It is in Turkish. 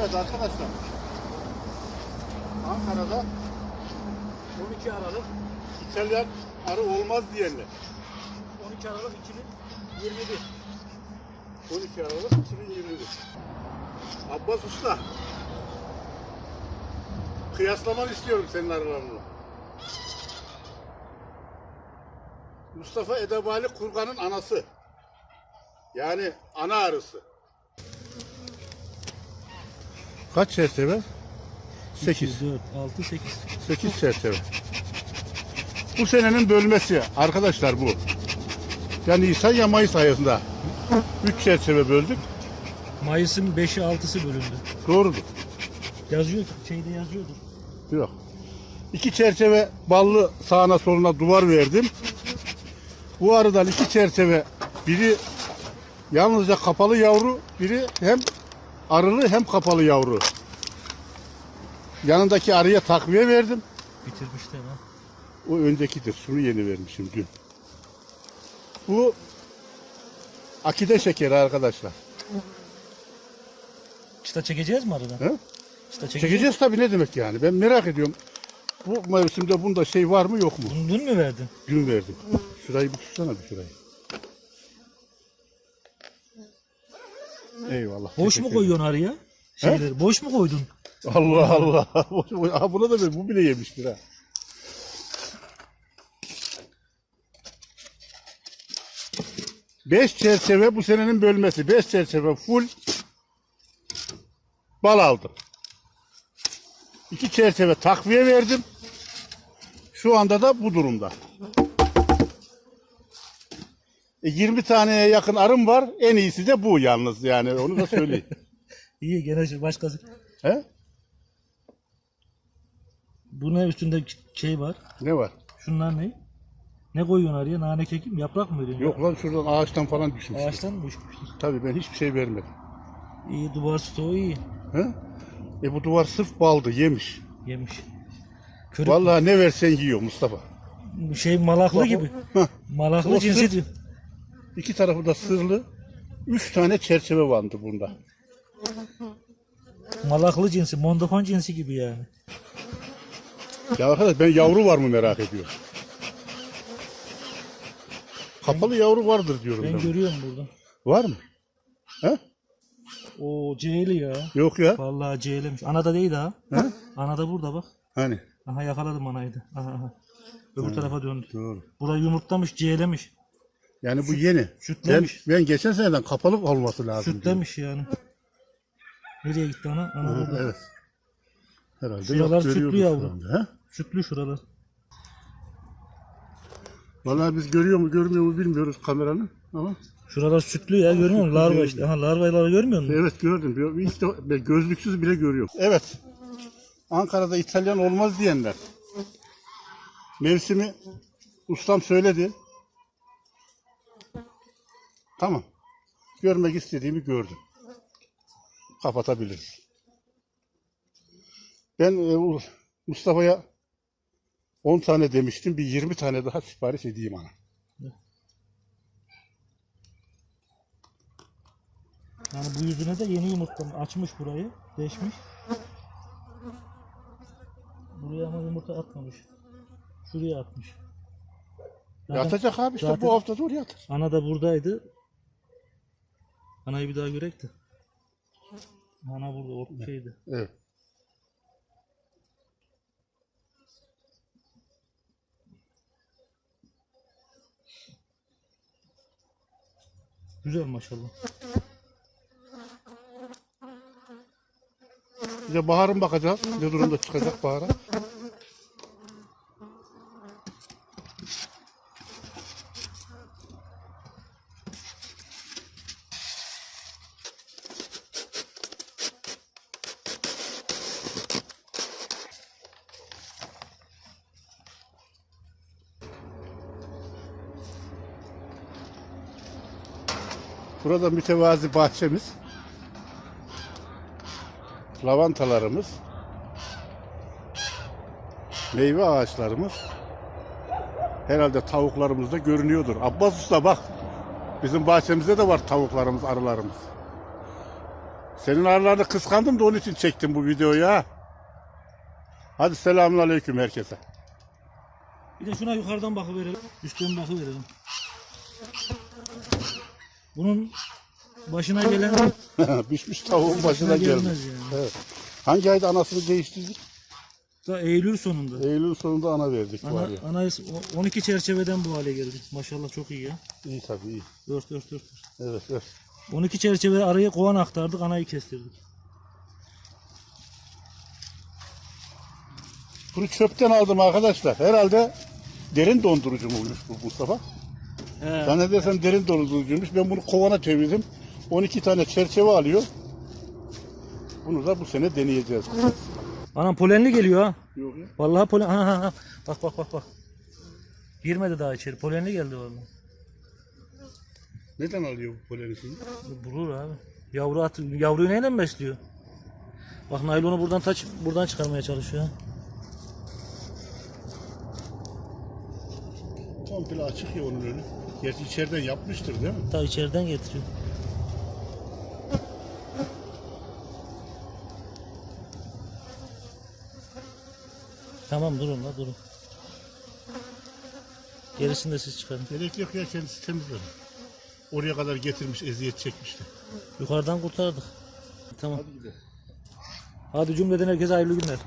Evet arkadaşlar. Ankara'da 12 Aralık İtalyan arı olmaz diyenler. 12 Aralık 2021. 12 Aralık 2021. Abbas Usta. Kıyaslamanı istiyorum senin arılarınla. Mustafa Edebali Kurgan'ın anası. Yani ana arısı. Kaç çerçeve? 8. 4, 6, 8. 8 çerçeve. Bu senenin bölmesi arkadaşlar bu. Ya Nisan ya Mayıs ayında. 3 çerçeve böldük. Mayıs'ın 5'i 6'sı bölündü. Doğrudur. Yazıyor, şeyde yazıyordur. Yok. İki çerçeve ballı sağına soluna duvar verdim. Bu arıdan iki çerçeve biri yalnızca kapalı yavru, biri hem arılı hem kapalı yavru. Yanındaki arıya takviye verdim. Bitirmişler ha. O öncekidir. Şunu yeni vermişim dün. Bu akide şekeri arkadaşlar. Çıta çekeceğiz mi aradan? He? Çıta çekeceğiz. Çekeceğiz tabii ne demek yani. Ben merak ediyorum. Bu mevsimde bunda şey var mı yok mu? Bunu dün mü verdin? Gün verdim. Şurayı bir tutsana bir şurayı. Eyvallah. Boş mu koyuyorsun araya? Şeyleri. Boş mu koydun? Allah Allah. Boş- boş- Aha buna da ver. Bu bile yemiştir ha. Beş çerçeve bu senenin bölmesi. Beş çerçeve full bal aldım. İki çerçeve takviye verdim. Şu anda da bu durumda. E, 20 taneye yakın arım var. En iyisi de bu yalnız yani onu da söyleyeyim. İyi gene şey- başkası. He? Bu ne üstünde şey var? Ne var? Şunlar ne? Ne koyuyorsun araya? Nane keki mi? Yaprak mı veriyorsun? Yok lan şuradan ağaçtan falan düşmüş. Ağaçtan mı düşmüştür? Tabii ben hiçbir şey vermedim. İyi duvar stoğu iyi. He? E bu duvar sırf baldı yemiş. Yemiş. Körük Vallahi ne versen yiyor Mustafa. şey malaklı gibi. Malaklı cinsi diyor. İki tarafı da sırlı. Üç tane çerçeve vardı bunda. Malaklı cinsi, mondofon cinsi gibi yani. Ya arkadaş ben yavru var mı merak ediyorum. Kapalı yavru vardır diyorum ben. Ben görüyorum burada. Var mı? He? O C'li ya. Yok ya. Vallahi C'lemiş. Ana da değil ha. He? Ana da burada bak. Hani? Aha yakaladım anayı da. Aha aha. Öbür tarafa döndü. Doğru. Burayı yumurtlamış, C'lemiş. Yani bu yeni. Ben, sütlemiş. ben geçen seneden kapalı olması lazım. diyorum. Sütlemiş yani. Nereye gitti ana? Ana burada. Evet. Herhalde Şuralar sütlü şu anda, He? Sütlü şuralar. Vallahi biz görüyor mu görmüyor mu bilmiyoruz kameranın ama Şuralar sütlü ya görmüyor musun? Larva işte. Aha larvaları görmüyor musun? evet gördüm. Bir- de, ben gözlüksüz bile görüyorum. Evet. Ankara'da İtalyan olmaz diyenler. Mevsimi ustam söyledi. Tamam. Görmek istediğimi gördüm. Kapatabiliriz. Ben e, Mustafa'ya 10 tane demiştim. Bir 20 tane daha sipariş edeyim ana. Yani bu yüzüne de yeni yumurta açmış burayı. Deşmiş. Buraya ama yumurta atmamış. Şuraya atmış. Zaten Yatacak abi işte zaten- bu hafta doğru yatar. Ana da buradaydı. Anayı bir daha görek de. Ana burada o şeydi. Evet. Güzel maşallah. De baharın bakacağız. Ne durumda çıkacak bahara. Burada mütevazi bahçemiz. Lavantalarımız. Meyve ağaçlarımız. Herhalde tavuklarımız da görünüyordur. Abbas Usta bak. Bizim bahçemizde de var tavuklarımız, arılarımız. Senin arılarını kıskandım da onun için çektim bu videoyu ha. Hadi selamünaleyküm herkese. Bir de şuna yukarıdan bakıverelim. Üstten bakıverelim. Bunun başına gelen Pişmiş tavuğun başına gelmez yani. Evet. Hangi ayda anasını değiştirdik? Da Eylül sonunda. Eylül sonunda ana verdik Ana, var ya. ana 12 çerçeveden bu hale geldi. Maşallah çok iyi ya. İyi tabii iyi. Ört ört ört. Evet evet. 12 çerçeve araya kovan aktardık, anayı kestirdik. Bunu çöpten aldım arkadaşlar. Herhalde derin dondurucu muymuş bu Mustafa? He. Zannedersem derin dondurucuymuş. Ben bunu kovana çevirdim. 12 tane çerçeve alıyor. Bunu da bu sene deneyeceğiz. Anam polenli geliyor ha. Yok ya. Vallahi polen... Ha, ha, ha. Bak bak bak bak. Girmedi daha içeri. Polenli geldi vallahi. Neden alıyor bu polenisini? Bulur abi. Yavru at, yavruyu neyle besliyor? Bak naylonu buradan taç, buradan çıkarmaya çalışıyor. Komple açık ya onun önü. Gerçi içeriden yapmıştır değil mi? Ta içeriden getiriyor. Tamam durun la durun. Gerisini de siz çıkarın. Gerek yok ya kendisi temizler. Oraya kadar getirmiş, eziyet çekmişti. Yukarıdan kurtardık. Tamam. Hadi gidelim. Hadi cümleden herkese hayırlı günler.